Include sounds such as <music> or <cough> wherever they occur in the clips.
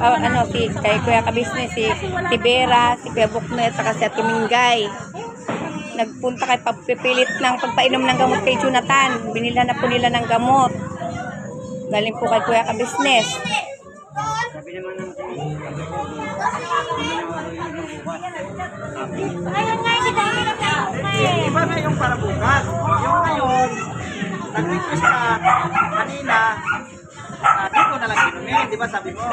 Ah, ano, si, kay Kuya Kabisnes, si Tibera, si Kuya Buknet, saka si Ate. Nagpunta kay papipilit ng pagpainom ng gamot kay Jonathan. Binila na po nila ng gamot. Galing po kay Kuya Kabisnes. Ayun nga, hindi. Iba na yung para bukas. Yung ngayon, nag-request ka kanina, uh, di ko na lang inumin, di ba sabi mo?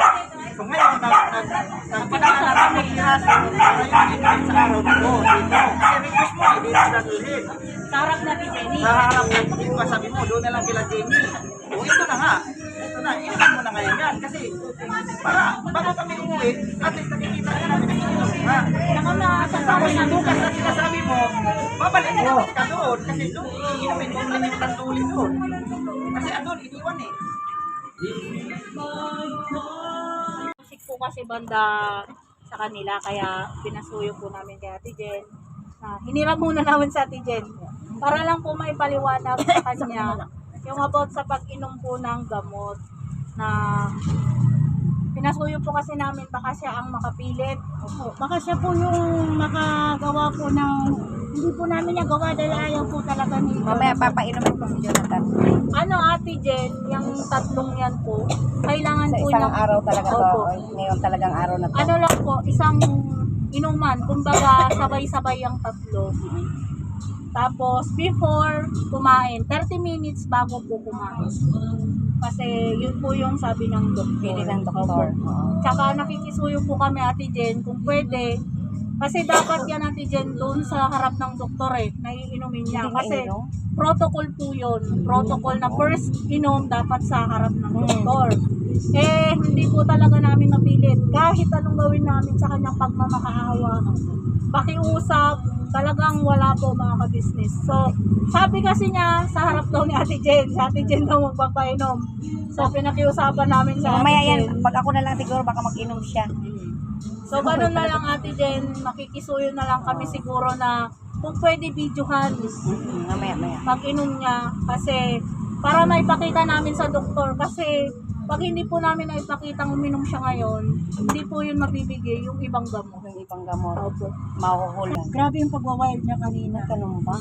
So ngayon, nag, nag, nagpadala na namin ng ihasa, para yung inumin sa araw ko, dito. Kasi request mo, hindi na dadalhin. Sa harap natin, Jenny. Sa harap ng di ba sabi mo, doon na lang kila Jenny. O ito na nga, ito na, inumin mo na ngayon yan. Kasi, para, bago kami umuwi, at least nakikita na namin ang inumin ha. Saka masasabi Tapos na bukas na sinasabi mo, babalik mo ka doon kasi doon iinumin mo ulit yung tanduli doon. Kasi andun, iniwan eh. Music po kasi banda sa kanila, kaya pinasuyo po namin kay Ate Jen. Na hiniram muna namin sa Ate Jen. Para lang po may paliwanag sa kanya yung about sa pag-inom po ng gamot na pinasuyo po kasi namin baka siya ang makapilit. Opo. Baka siya po yung makagawa po ng, hindi po namin nagawa dahil ayaw po talaga ni Mamaya papainumin po si Jonathan. Ano Ate Jen, yung tatlong yan po, kailangan Sa po isang niyang- araw talaga to. Opo. o Ngayon talagang araw na to. ano lang po, isang inuman, kumbaga sabay-sabay ang tatlo. Tapos, before kumain, 30 minutes bago po kumain. Kasi yun po yung sabi ng doktor. Pili ng doktor. Tsaka nakikisuyo po kami, Ate Jen, kung pwede. Kasi dapat yan, Ate Jen, doon sa harap ng doktor eh, naiinumin niya. Kasi protocol po yun. Protocol na first inom dapat sa harap ng Hmm. doktor. Eh, hindi po talaga namin napilit. Kahit anong gawin namin sa kanyang pagmamakaawa, pakiusap, talagang wala po mga ka-business. So, sabi kasi niya, sa harap daw ni Ate Jen, si Ate Jen daw magpapainom. So, pinakiusapan namin sa Ate Mamaya yan, Jen. pag ako na lang siguro baka mag-inom siya. So, ganun na lang Ate Jen, makikisuyo na lang kami siguro na kung pwede videohan Mm, Mamaya, mamaya. pag-inom niya kasi para maipakita namin sa doktor kasi pag hindi po namin naipakita uminom siya ngayon, hindi po yun mabibigay yung ibang gamot. Yung ibang gamot. Opo. Mahuhulan. Grabe yung pagwawild niya kanina. Ganun ba?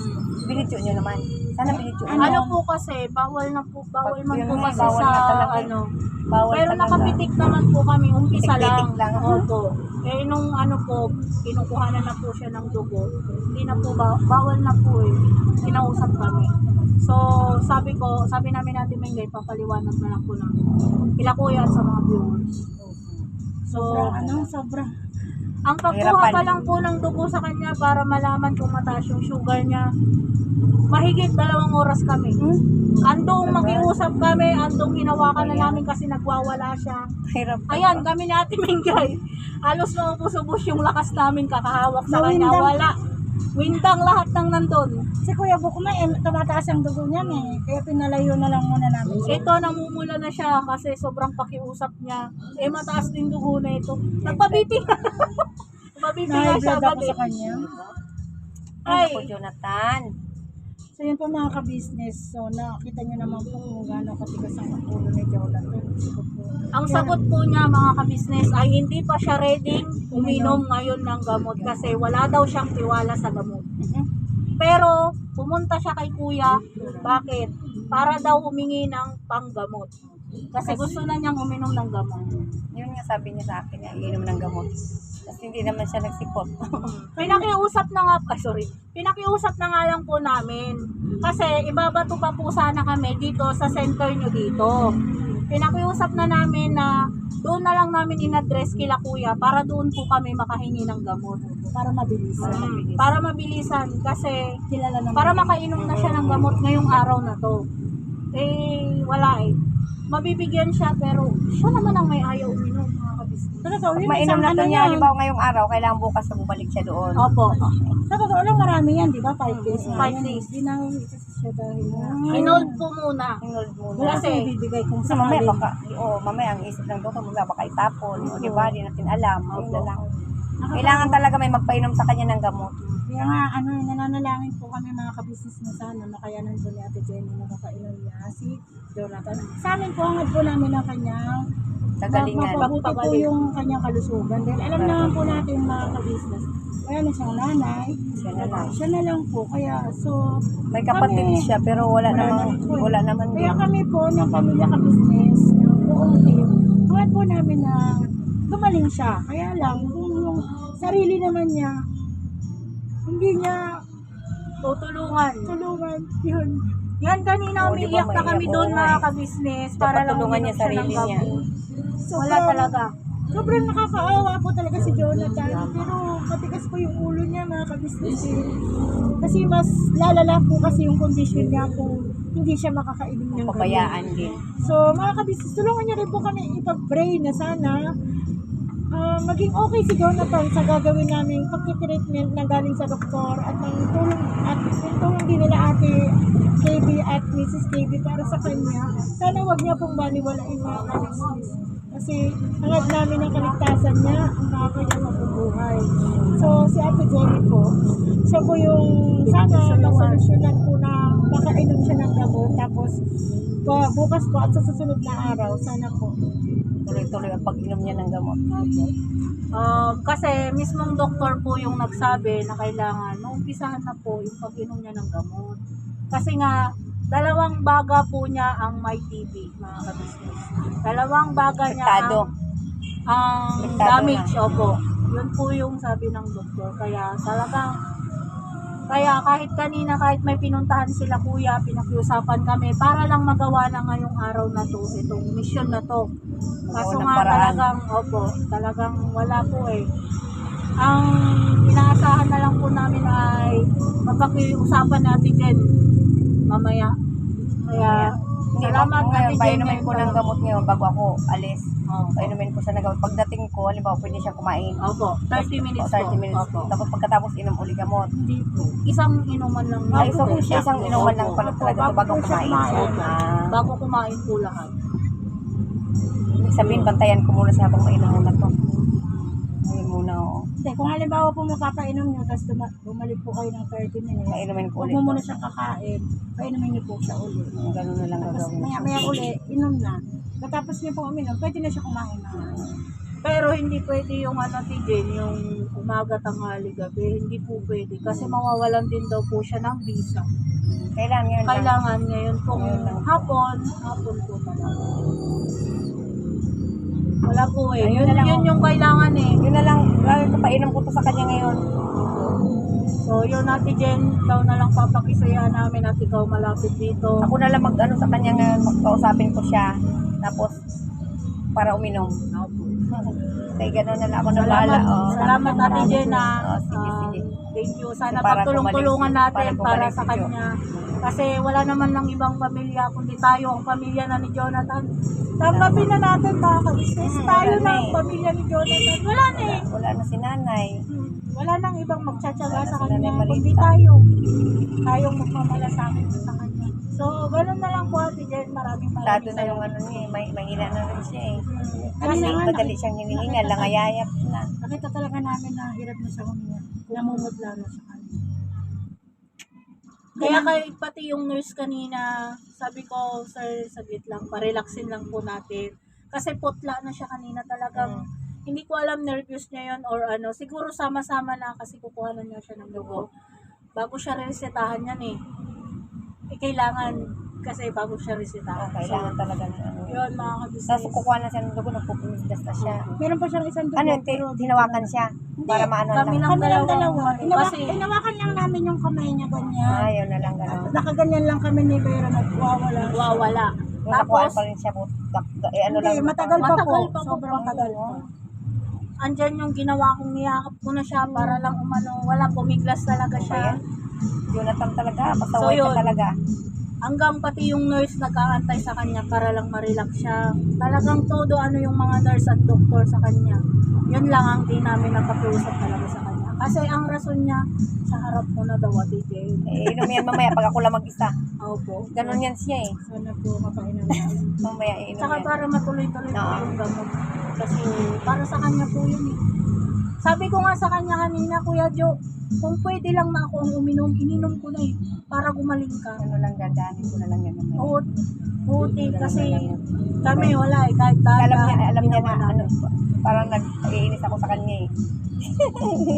Binityo nyo naman. Sana binityo nyo. Ano po kasi, bawal na po, bawal man Yun po nga, kasi bawal sa na talaga. ano. Bawal Pero talaga. nakapitik naman po kami, umpisa lang. Pitik-pitik lang. Opo. Eh nung ano po, kinukuhanan na po siya ng dugo. Hindi na po, ba- bawal na po eh. Kinausap kami. So, sabi ko, sabi namin natin Mengay, papaliwanag na lang po ng ilakuya sa mga viewers. So, Sobra, ano, sobra. Ang pagkuha Mahirapan. pa lang po ng dugo sa kanya para malaman kung mataas yung sugar niya, mahigit dalawang oras kami. Andong makiusap kami, andong hinawakan na namin kasi nagwawala siya. Hirap. Ayan, kami ni Ate Mingay. Halos maubos-ubos yung lakas namin kakahawak sa kanya. Wala. Windang lahat ng nandun. Si Kuya Bukma, eh, tumataas ang dugo niyan eh. Kaya pinalayo na lang muna namin siya. Ito, namumula na siya kasi sobrang pakiusap niya. Eh, mataas din dugo na ito. Nagpabipi. <laughs> Nagpabipi nga siya blood ako sa kanya. Ay, Ako, Jonathan. So yun po mga ka-business. So nakita niyo naman po kung gaano katigas ang ulo ni po. ang sagot po niya mga kabisnes ay hindi pa siya ready uminom ngayon ng gamot kasi wala daw siyang tiwala sa gamot. Pero pumunta siya kay kuya, bakit? Para daw humingi ng panggamot. Kasi gusto na niyang uminom ng gamot. Yun nga sabi niya sa akin, iinom ng gamot. Kasi hindi naman siya nagsipot. <laughs> Pinakiusap na nga, ay sorry, pinakiusap na nga lang po namin. Kasi ibabato pa po sana kami dito sa center nyo dito. Pinakiusap na namin na doon na lang namin in-address kila kuya para doon po kami makahingi ng gamot. Para mabilis. Mm, Para mabilisan kasi Kilala naman. para makainom na siya ng gamot ngayong araw na to. Eh, wala eh. Mabibigyan siya pero siya naman ang may ayaw uminom mga kabisnes. Sa totoo, yun, mainom isang na ano to niya, yan. halimbawa ngayong araw, kailangan bukas na bumalik siya doon. Opo. Sa totoo lang, marami yan, di ba? Five days. na Five yan. days. Di na siya dahil na. Inold po muna. Tingnold muna. Kasi- kasi bibigay kung Kasi mamaya sakali. baka, oo, mamaya ang isip ng doktor, mamaya baka itapon. O, di ba? Di natin alam. Yun na lang. Kailangan talaga may magpainom sa kanya ng gamot. Kaya nga, ano, nananalangin po kami mga kabisnes na sana makayanan po ni Ate Jenny na makainom niya si Jonathan. Sa amin po, hangad po namin ang kanyang Kagalingan. mapabuti po yung kanyang kalusugan. Dahil alam naman po natin mga kabisnes, kaya na siyang nanay, Siya na lang. siya na lang po. Kaya, so, May kapatid kami- siya pero wala Wala naman po wala naman Kaya din. kami po ng pamilya ka business, ng buong team, hangad po namin na gumaling siya. Kaya lang, kung yung sarili naman niya, hindi niya Tutulungan. tulungan, yun. Yan, kanina ba, umiiyak na kami doon mga eh. kabisnes Dapat para lang tulungan niya sarili niya. So, Wala talaga. Sobrang nakakaawa po talaga si Jonathan. Pero matigas po yung ulo niya mga kabisnes. eh. Kasi mas lalala po kasi yung condition niya kung hindi siya makakainom ng gamot. Pabayaan din. So, mga kabisnes, tulungan niyo rin po kami ipag-pray na sana ah, maging okay si Jonathan sa gagawin naming pagkitreatment na galing sa doktor at ng tulong at yung tulong din nila ate KB at Mrs. KB para sa kanya. Sana wag niya pong baliwalain mga kabisnes. Kasi hangad namin ang kaligtasan niya, ang mga niya mabubuhay. So, si Ate Jenny po, siya po yung sana masolusyonan po na makainom siya ng gamot. Tapos, bu- bukas po at sa susunod na araw, sana po. Tuloy-tuloy ang pag-inom niya ng gamot. Um, kasi mismong doktor po yung nagsabi na kailangan maumpisahan na po yung pag-inom niya ng gamot. Kasi nga, dalawang baga po niya ang may TB, mga kabisnes. Dalawang baga niya Apektado. ang, ang Apektado damage, opo. Yun po yung sabi ng doktor. Kaya talagang, kaya kahit kanina, kahit may pinuntahan sila kuya, pinakiusapan kami para lang magawa na ngayong araw na to, itong mission na to. Kaso ng nga talagang, opo, talagang wala po eh. Ang inaasahan na lang po namin ay magpakiusapan natin din mamaya. Kaya, Hindi, salamat ako ngayon, painumin ko ng gamot ngayon bago ako alis. Opo. Painumin ko siya ng gamot. Pagdating ko, halimbawa, pwede siya kumain. Opo, 30 minutes O, 30 po. minutes. Opo. Tapos pagkatapos inom uli gamot. Hindi po. Isang inuman lang. Ay, so Opo. kung siya isang inuman lang Opo. pala talaga ito bago kumain. Ah, Bago kumain po lahat. ibig sabihin, bantayan ko muna siya habang mainom muna to. Hindi, kung halimbawa po mapapainom niyo, tapos bumalik po kayo ng 30 minutes, Mainumin ko huwag ulit. mo muna siya kakain, painumin niyo po siya ulit. Ganun na lang Tapos gagawin. maya maya uli, inom na. Katapos niyo po uminom, pwede na siya kumain na. Pero hindi pwede yung ano, Tijen, yung umaga, tanghali, gabi. Hindi po pwede. Kasi mawawalan din daw po siya ng visa. Kailan ngayon lang. Kailangan ngayon pong Ngayon lang. hapon, hapon po talaga. Wala po eh. Ayun Yun, na lang, yun yung kailangan eh. Yun na lang, lalo ko to sa kanya ngayon. So yun natin Jen, ikaw na lang papakisaya namin at ikaw malapit dito. Ako na lang mag ano sa kanya ngayon, magkausapin ko siya. Tapos, para uminom. Kaya gano'n na lang ako. Salamat, Oh. salamat Ate Jen na. Oh, sige, ah, sige. Thank you. Sana Para pagtulong-tulungan natin para para, sa kanya. Kasi wala naman ng ibang pamilya kundi tayo ang pamilya na ni Jonathan. Tanggapin na natin mga kabisnes. Hmm, Tayo wala na ang eh. pamilya ni Jonathan. Wala na eh. Wala na si nanay. Hmm, Wala nang ibang magtsatsaga Wala sa kanya, kundi tayo. Tayong magmamalasakit sa kanya. So, ganun na lang po Ate Jen. Maraming maraming na yung ano niya, eh, may mahina na rin siya eh. Kasi madali siyang hinihingal, langayayap na. nakita talaga namin na hirap na siya huminga. Namumutla na sa kanya. Kaya kay pati yung nurse kanina, sabi ko, sir, saglit lang, parelaxin lang po natin. Kasi putla na siya kanina talagang, hindi ko alam nervous niya yon or ano. Siguro sama-sama na kasi kukuha na niya siya ng dugo. Bago siya resetahan yan eh. Eh, kailangan kasi bago siya Oh, resetahan. kailangan So, talaga na ano. yun mga kabisnes. Tapos kukuha na siya ng dugo, nagpupumigas na siya. Meron pa siyang isang dugo. Ano, ti- hinawakan siya para maano kami lang. Kami lang dalawa. dalawa. Inawa, Kasi, inawakan lang namin yung kamay niya ganyan. Ayaw na lang gano'n. Nakaganyan lang kami ni Vera nagwawala. wawala. Tapos, pa rin siya po. Eh, ano Hindi, lang. matagal pa Matagal po. pa po. Sobrang tagal po. andyan yung ginawa kong niyakap ko na siya para lang umano, wala, pumiglas talaga siya. Jonathan talaga, basta So, yun. ka talaga. Hanggang pati yung nurse nag-aantay sa kanya para lang ma-relax siya. Talagang todo ano yung mga nurse at doktor sa kanya. Yun lang ang di namin nakakiusap talaga sa kanya. Kasi ang rason niya, sa harap mo na daw at. Eh, inom yan mamaya pag ako lang mag-isa. Opo. Ganon yan siya eh. Sana po mapainom namin. Mamaya inom Tsaka yan. para matuloy-tuloy po Oo. yung gamot. Kasi para sa kanya po yun eh. Sabi ko nga sa kanya kanina, Kuya Jo, kung pwede lang na ako ang uminom, ininom ko na eh, para gumaling ka. Ano lang, dadaanin ko na lang yan naman. Oo, buti kasi kami wala eh, kahit data. alam niya, alam niya na, ano, parang nag-iinis ako sa kanya eh.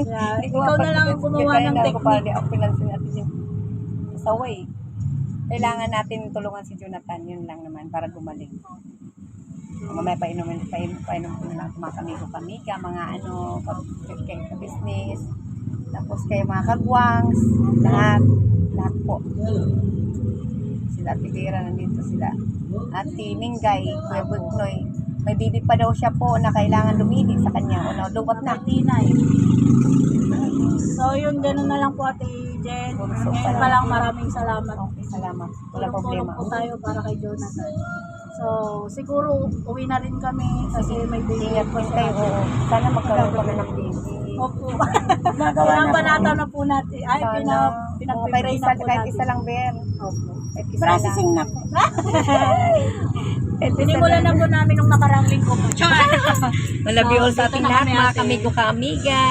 Kaya, <laughs> ko ikaw na lang ang gumawa ng technique. di ako pinansin natin yung sa way. Kailangan natin tulungan si Jonathan, yun lang naman, para gumaling. Mamaya painumin, pain, painom ko na lang mga kamigo kamiga, mga ano, kayo sa business, tapos kayo mga kagwangs, lahat, lahat po. Sila Vera, nandito sila. Ate Minggay, Kuya Butnoy, may bibi pa daw siya po na kailangan lumili sa kanya. O, nalubat na. Tinay. So yun, gano'n na lang po Ate Jen. Ngayon pa lang. maraming salamat. Okay, salamat. Wala problema. po tayo para kay Jonathan. So, siguro uwi na rin kami kasi may baby Ingat po kayo. Oo. Sana magkaroon kami ng baby. Opo. <laughs> Nagawa na po. Pinapanataw na po natin. Ay, Sana. pina, pinag-pray na po kahit natin. isa lang, Ben. Opo. Processing na po. <laughs> Sinimulan na po namin nung nakarang linggo po. Malabi all sa ating lahat, mga kamigo kamiga.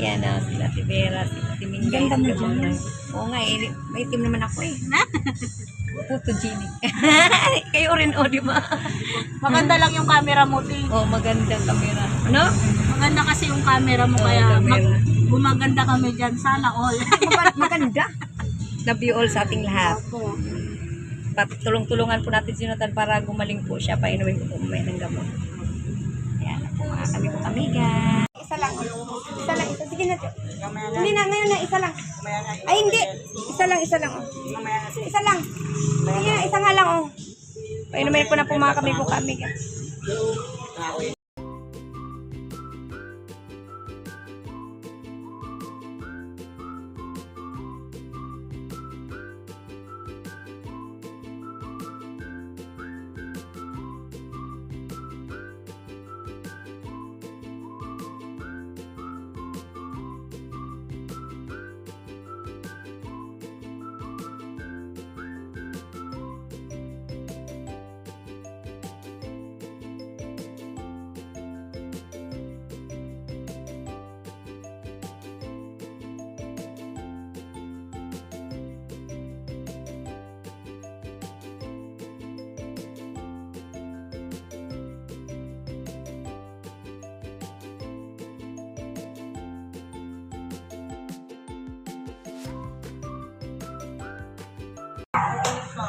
Yan na, sila si Vera, si Mingay. Ganda mo dyan. Kabunay. Oo nga, eh, may team naman ako eh. <laughs> Photogenic. <laughs> Kayo rin, o, di ba? Maganda lang yung camera mo, Ting. Oh, magandang kamera. Ano? Maganda kasi yung camera mo, Oo, kaya camera. mag- gumaganda kami dyan. Sana all. <laughs> Mag- maganda. Love you all sa ating lahat. Opo. Tulong-tulungan po natin si Jonathan para gumaling po siya. Painumin ko po mamaya ng gamot. Ayan po mga kami po kamiga. Isa lang. Isa lang. Isa. Sige na. Hindi na. Ngayon na. Isa lang. Ay, hindi. Isa lang. Isa lang. Oh. Isa lang. Na. Isa nga lang. Oh. Painumin ko na po mga kami po kamiga.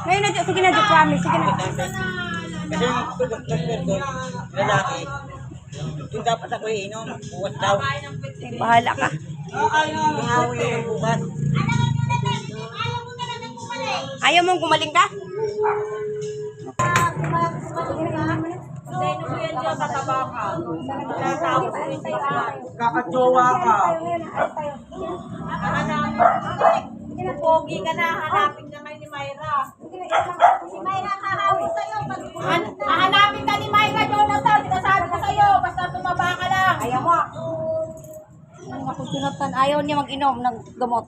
Ngayon na. Sige na. Jo, promise. Sige na. Kasi yung tugot ng doon, lalaki, yung dapat ako iinom, bukas daw. Bahala ka. Yung awin yung bukas. Ayaw mong gumaling ka? Kakajowa ka. Pogi ka na, hanapin ka ngayon ni Myra. Si sa'yo. Han- Hahanapin ka ni Myra, Jonathan. Sinasabi ko sa'yo, basta tumaba ka lang. Ayaw mo. Ang ako Jonathan, ayaw niya mag-inom ng gamot.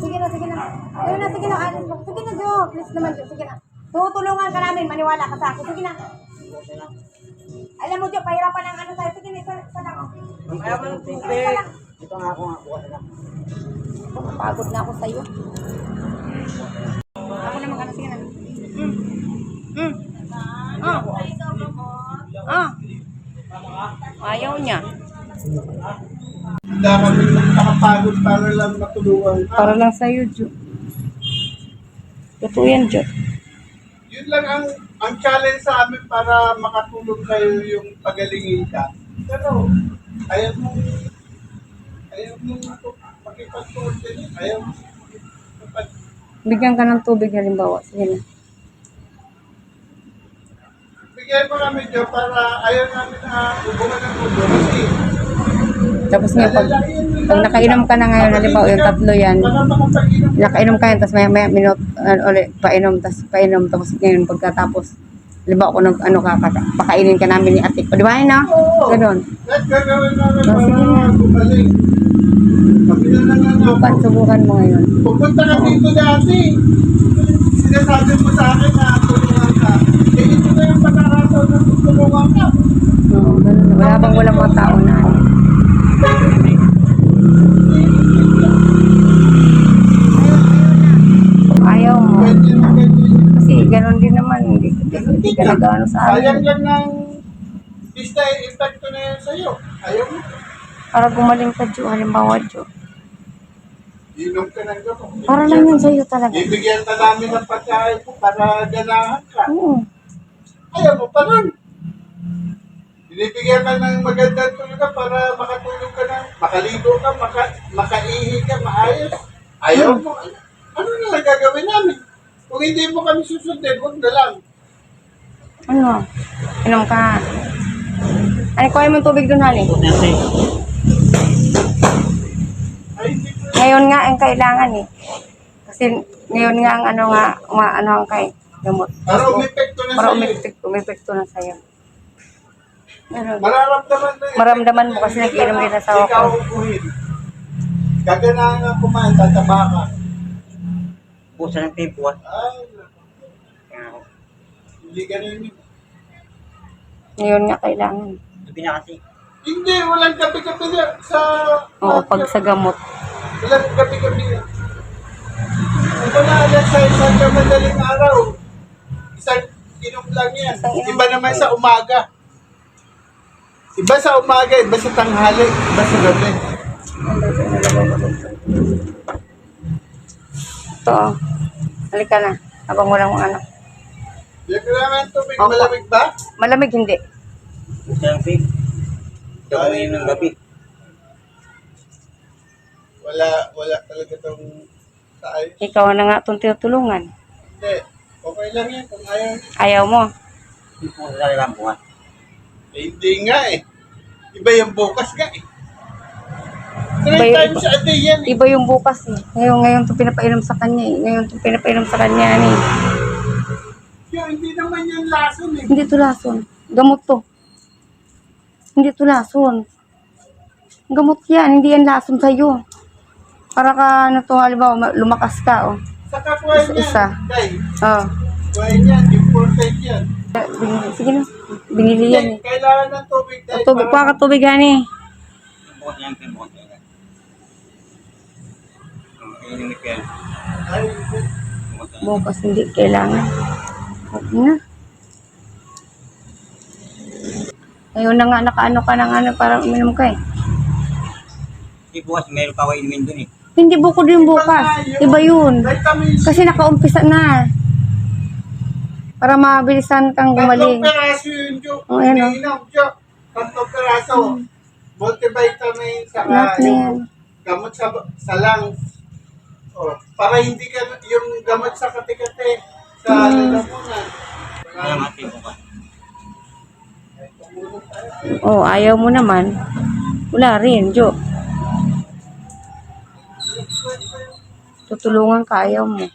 Sige na, sige na. Ayaw na, sige na. Alis mo. Sige na, Jo. Please naman, Jo. Sige na. Tutulungan ka namin. Maniwala ka sa akin. Sige na. Alam mo, Jo, pahirapan ang ano sa'yo. Sige na, isa, lang. oh. Ayaw mo ng tubig. Ito nga ako nga, na. Pagod na ako sa'yo. Ako na mag-ano. Sige na. Mm. Mm. Ah. Ah. Ayaw niya. Kami nakapagod para lang matulungan. Para lang sa'yo, Jo. Totoo yan, Jo. Yun lang ang ang challenge sa amin para makatulong kayo yung pagalingin ka. Pero ayaw mo ayaw mo makipag-coordinate. Ayaw mo makipag- Bigyan ka ng tubig halimbawa. Sige na. Bigyan mo kami dyan para ayaw namin na hubungan ng ulo. Kasi Tapos nga, pag, pag nakainom ka na ngayon, halimbawa yung tatlo yan, nakainom ka yan, tapos may, may minute, ano, ulit, painom, tapos painom, tapos ngayon, pagkatapos, halimbawa kung ano ka, pakainin ka namin ni ate. O, di ba yun, namin na. na Subukan, subukan mo ngayon. Pupunta ka dito dati. Sinasabi mo sa akin na nag-ano sa Sayang amin. lang ng pista epekto na yan sa'yo. Ayaw mo. Para gumaling ka, Jo. Halimbawa, Jo. Inom ka ng gamot. Para lang yan sa'yo talaga. Bibigyan ka namin ng pagkain mo para ganahan ka. Oo. Ayaw mo pa nun. Binibigyan ka ng magandang tulog para makatulog ka na, makaligo ka, maka, makaihi ka, maayos. Ayaw mo. Ano, ano na lang gagawin namin? Kung hindi mo kami susundin, huwag na lang. Ano? Inom ka. Ano, kuha mo tubig doon, honey? Ngayon nga ang kailangan eh. Kasi ngayon nga ang ano nga, nga ano ang kay gamot. Para umepekto na Para sa'yo. umepekto, umepekto na sa'yo. Mararamdaman na maramdaman mo kasi nag-inom din na sa Ikaw ako. upuhin. Gaganahan nga kumain, tataba ka. Pusa ng tempo ah. Ay, hindi ganun yun. Ngayon nga kailangan. Sabi na kasi. Hindi, walang gabi-gabi na sa... Oo, pag sa gamot. Walang gabi-gabi na. Ito na alam sa isang madaling araw. Isang inom lang yan. Isang inom. Iba naman sa umaga. Iba sa umaga, iba sa tanghali, iba sa gabi. Ito, oh. halika na. Habang walang ano. Yung kailangan tubig, Opo. malamig ba? Malamig hindi. Pusa ng tempo. Gawin ng gabi. Wala, wala talaga itong sa ayos. Ikaw na nga itong tinutulungan. Hindi, okay lang yan kung ayaw. Ayaw mo. Hindi po sa lalampo ah. Eh, hindi nga eh. Iba yung bukas nga eh. Iba Three yung- times a day yan eh. Iba yung bukas eh. Ngayon, ngayon itong pinapainom sa kanya eh. Ngayon itong pinapainom sa kanya eh. Yung, hindi naman yan lason eh. Hindi to lason. Gamot to. Hindi to lason. Gamot yan. Hindi yan lason sa'yo. Para ka, ano to, halimbawa, ma- lumakas ka, oh. Sa kapwa niyan. Isa. Day, Oh. kuha niyan, important yan. Binili, sige na. Binili yan eh. kailangan ng tubig. O, tubig, kuha ka tubig, ng tempo. Inumin ko yan. Ay, Bukas hindi kailangan. Okay na. Ngayon na nga, nakaano ka ng ano, parang uminom ka eh. Hindi po kasi meron pa ako inumin dun eh. Hindi bukod yung bukas. Iba yun. vitamins. Kasi nakaumpisa na. Para mabilisan kang Tatlong gumaling. peraso yun, Jo. Oh, ayan, oh. Iniinom, Jo. Tatlong peraso. Multivitamin, saka Lahat na yan. yung gamot sa, sa lungs. Oh, para hindi ka, yung gamot sa kati-kati, sa Hmm. lalamunan. Kaya nga tempo ka. Oh, ayaw mo naman. Wala rin, Jo. Tutulungan ka, ayaw mo.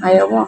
Ayaw mo.